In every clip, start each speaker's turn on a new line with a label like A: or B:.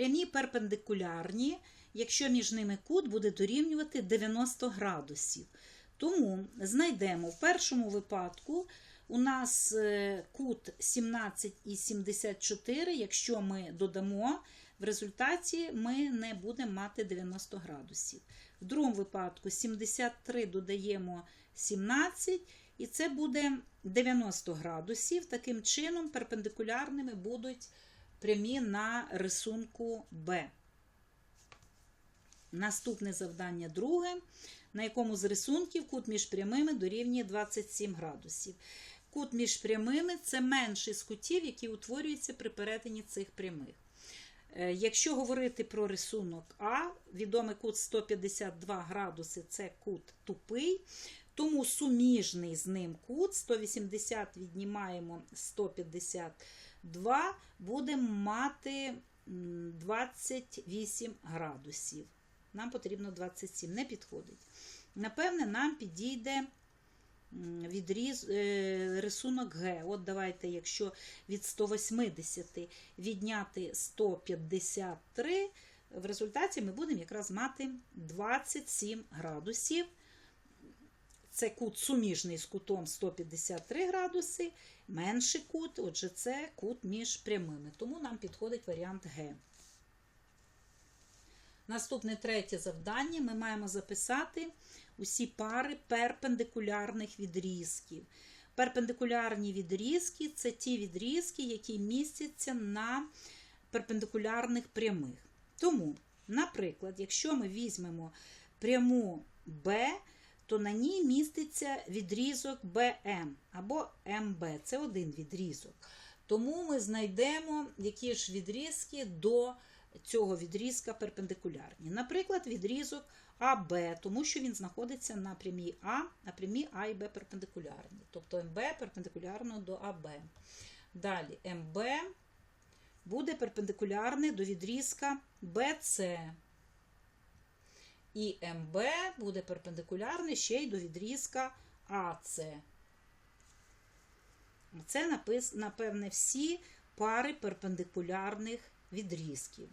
A: Прямі перпендикулярні, якщо між ними кут буде дорівнювати 90 градусів. Тому знайдемо в першому випадку у нас е, кут 17,74, якщо ми додамо, в результаті ми не будемо мати 90 градусів. В другому випадку 73 додаємо 17, і це буде 90 градусів. Таким чином, перпендикулярними будуть прямі на рисунку Б. Наступне завдання друге, на якому з рисунків кут між прямими дорівнює 27 градусів. Кут між прямими це менший з кутів, які утворюються при перетині цих прямих. Е, Якщо говорити про рисунок А, відомий кут 152 градуси це кут тупий, тому суміжний з ним кут 180 віднімаємо 152, будемо мати 28 градусів. Нам потрібно 27, не підходить. Напевне, нам підійде відріз, е, рисунок Г. От давайте, якщо від 180 відняти 153, в результаті ми будемо якраз мати 27 градусів. Це кут суміжний з кутом 153 градуси, менший кут, отже, це кут між прямими. Тому нам підходить варіант Г. Наступне третє завдання ми маємо записати усі пари перпендикулярних відрізків. Перпендикулярні відрізки це ті відрізки, які містяться на перпендикулярних прямих. Тому, наприклад, якщо ми візьмемо пряму Б, то на ній міститься відрізок БМ або МБ. Це один відрізок. Тому ми знайдемо, які ж відрізки до цього відрізка перпендикулярні. Наприклад, відрізок АБ, тому що він знаходиться на прямій А, на прямій А і Б перпендикулярні. Тобто МБ перпендикулярно до АБ. Далі МБ буде перпендикулярне до відрізка БЦ. І МБ буде перпендикулярне ще й до відрізка АЦ. Це, напевне, всі пари перпендикулярних відрізків.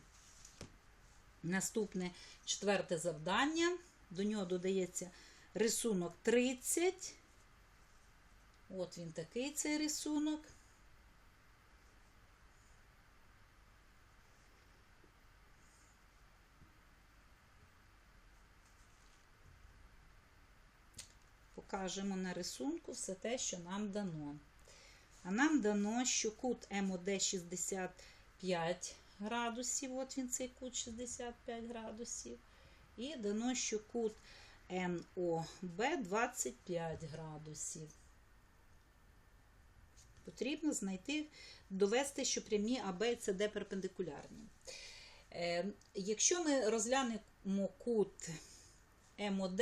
A: Наступне четверте завдання. До нього додається рисунок 30. От він такий цей рисунок. Покажемо на рисунку все те, що нам дано. А нам дано, що кут МОД 65 градусів, от він цей кут 65 градусів. І дано, що кут НОБ 25 градусів. Потрібно знайти, довести, що прямі АБ і СД перпендикулярні. Е, Якщо ми розглянемо кут МОД,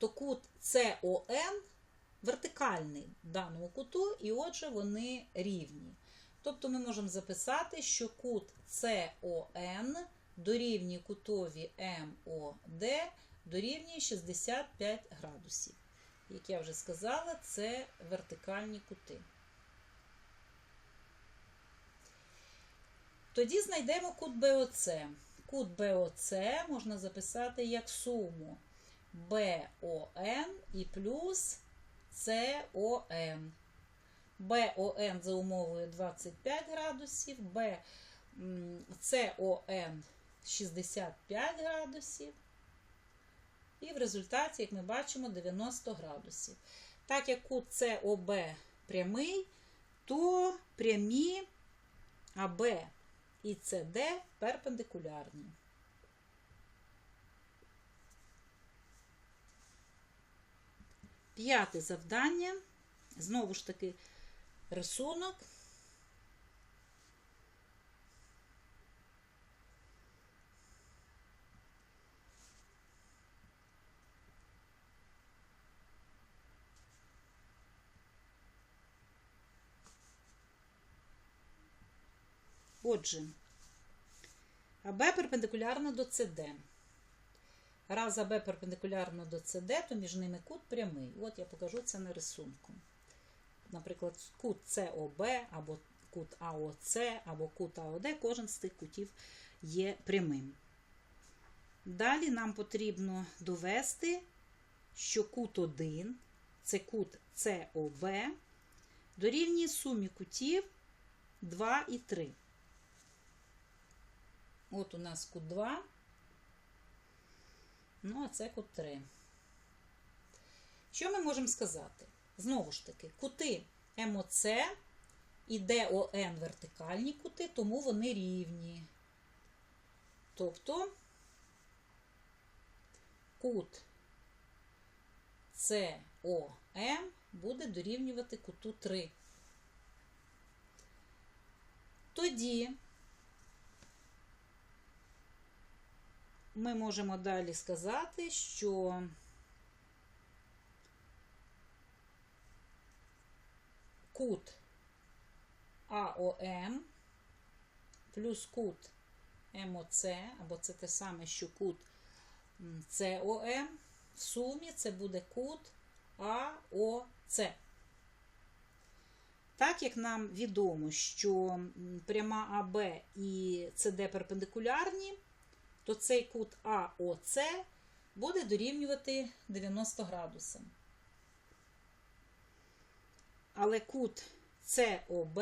A: то кут СОН вертикальний даному куту, і отже, вони рівні. Тобто ми можемо записати, що кут СОН дорівнює кутові МОД дорівнює 65 градусів. Як я вже сказала, це вертикальні кути. Тоді знайдемо кут БОЦ. Кут БОЦ можна записати як суму БОН і плюс СОН. БОН за умовою 25 градусів, СОН 65 градусів. І в результаті, як ми бачимо, 90 градусів. Так як кут СОБ прямий, то прямі АБ і СД перпендикулярні. П'яте завдання. Знову ж таки, рисунок. Отже, АБ перпендикулярно до СД. Раз АБ перпендикулярно до СД, то між ними кут прямий. От я покажу це на рисунку. Наприклад, кут СОБ або кут АОЦ або кут АОД, кожен з тих кутів є прямим. Далі нам потрібно довести, що кут 1, це кут СОБ, дорівнює сумі кутів 2 і 3. От у нас кут 2. Ну, а це кут 3. Що ми можемо сказати? Знову ж таки, кути МОЦ і ДОН вертикальні кути, тому вони рівні. Тобто кут СОМ буде дорівнювати куту 3. Тоді ми можемо далі сказати, що кут АОМ плюс кут МОЦ, або це те саме, що кут СОМ, в сумі це буде кут АОЦ. Так як нам відомо, що пряма АБ і СД перпендикулярні, то цей кут АОЦ буде дорівнювати 90 градусам. Але кут СОБ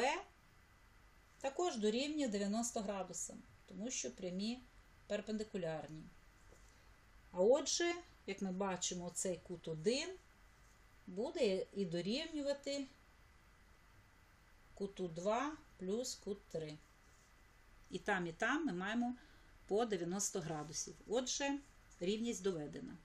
A: також дорівнює 90 градусам, тому що прямі перпендикулярні. А отже, як ми бачимо, цей кут 1 буде і дорівнювати куту 2 плюс кут 3. І там, і там ми маємо по 90 градусів. Отже, рівність доведена.